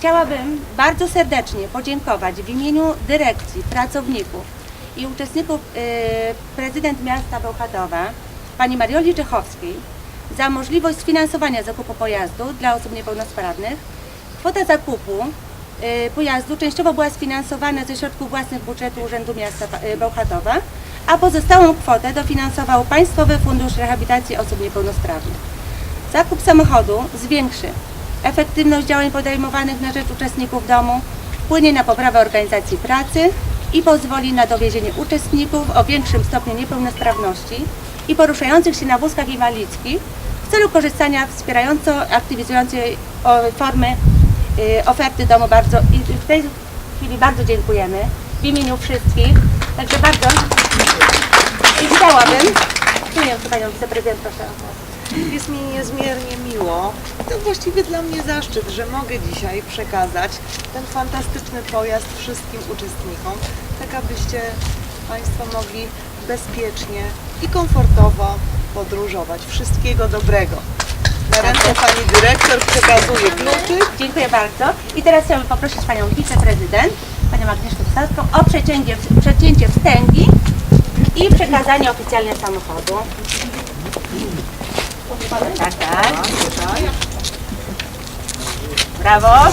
Chciałabym bardzo serdecznie podziękować w imieniu dyrekcji, pracowników i uczestników y, prezydent miasta Bełchatowa, pani Marioli Czechowskiej, za możliwość sfinansowania zakupu pojazdu dla osób niepełnosprawnych. Kwota zakupu y, pojazdu częściowo była sfinansowana ze środków własnych budżetu Urzędu Miasta y, Bełchatowa, a pozostałą kwotę dofinansował Państwowy Fundusz Rehabilitacji Osób Niepełnosprawnych. Zakup samochodu zwiększy efektywność działań podejmowanych na rzecz uczestników domu, wpłynie na poprawę organizacji pracy i pozwoli na dowiezienie uczestników o większym stopniu niepełnosprawności i poruszających się na wózkach inwalidzkich w celu korzystania wspierająco aktywizującej formy y, oferty domu bardzo i w tej chwili bardzo dziękujemy w imieniu wszystkich. Także bardzo i chciałabym, nie Panią Wiceprezydent proszę o głos. Jest mi niezmiernie miło. To właściwie dla mnie zaszczyt, że mogę dzisiaj przekazać ten fantastyczny pojazd wszystkim uczestnikom, tak abyście Państwo mogli bezpiecznie i komfortowo podróżować. Wszystkiego dobrego. Na ręce Pani Dyrektor przekazuję kluczyk. Dziękuję bardzo. I teraz chciałabym poprosić Panią Wiceprezydent, Panią Agnieszkę Wysocką o przecięcie, przecięcie wstęgi i przekazanie oficjalnie samochodu. Tak, tak. Brawo.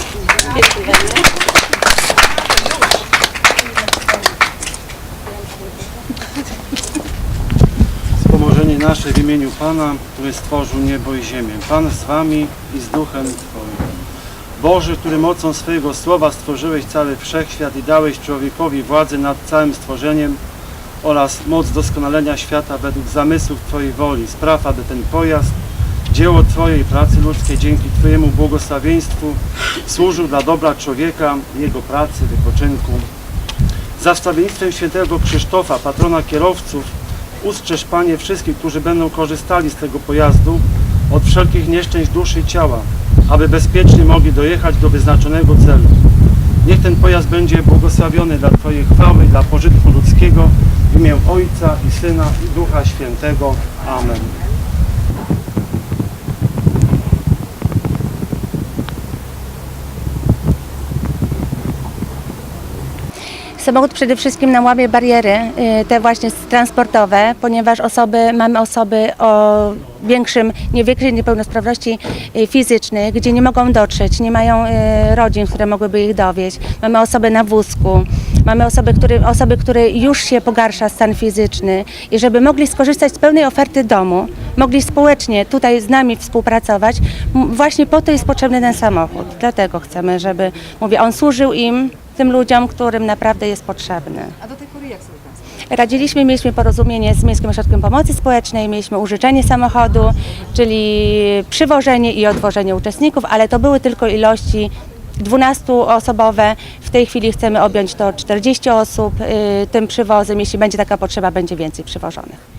Wspomożenie nasze w imieniu Pana, który stworzył niebo i ziemię. Pan z Wami i z Duchem Twoim. Boże, który mocą swojego słowa stworzyłeś cały wszechświat i dałeś człowiekowi władzę nad całym stworzeniem oraz moc doskonalenia świata według zamysłów Twojej woli. Spraw, aby ten pojazd, dzieło Twojej pracy ludzkiej dzięki Twojemu błogosławieństwu służył dla dobra człowieka, jego pracy, wypoczynku. Za wstawiennictwem świętego Krzysztofa, patrona kierowców, ustrzeż Panie wszystkich, którzy będą korzystali z tego pojazdu od wszelkich nieszczęść duszy i ciała, aby bezpiecznie mogli dojechać do wyznaczonego celu. Niech ten pojazd będzie błogosławiony dla Twojej chwały dla pożytku ludzkiego w imię Ojca i Syna i Ducha Świętego. Amen. Samochód przede wszystkim nam łamie bariery, y, te właśnie transportowe, ponieważ osoby, mamy osoby o większym, nie niepełnosprawności y, fizycznej, gdzie nie mogą dotrzeć, nie mają y, rodzin, które mogłyby ich dowieść. Mamy osoby na wózku, mamy osoby, które, osoby, które już się pogarsza stan fizyczny i żeby mogli skorzystać z pełnej oferty domu, mogli społecznie tutaj z nami współpracować, właśnie po to jest potrzebny ten samochód. Dlatego chcemy, żeby, mówię, on służył im, tym ludziom, którym naprawdę jest potrzebny. A do tej pory jak sobie? Radziliśmy, mieliśmy porozumienie z Miejskim Ośrodkiem Pomocy Społecznej, mieliśmy użyczenie samochodu, czyli przywożenie i odwożenie uczestników, ale to były tylko ilości 12-osobowe. W tej chwili chcemy objąć to 40 osób y, tym przywozem. Jeśli będzie taka potrzeba, będzie więcej przywożonych.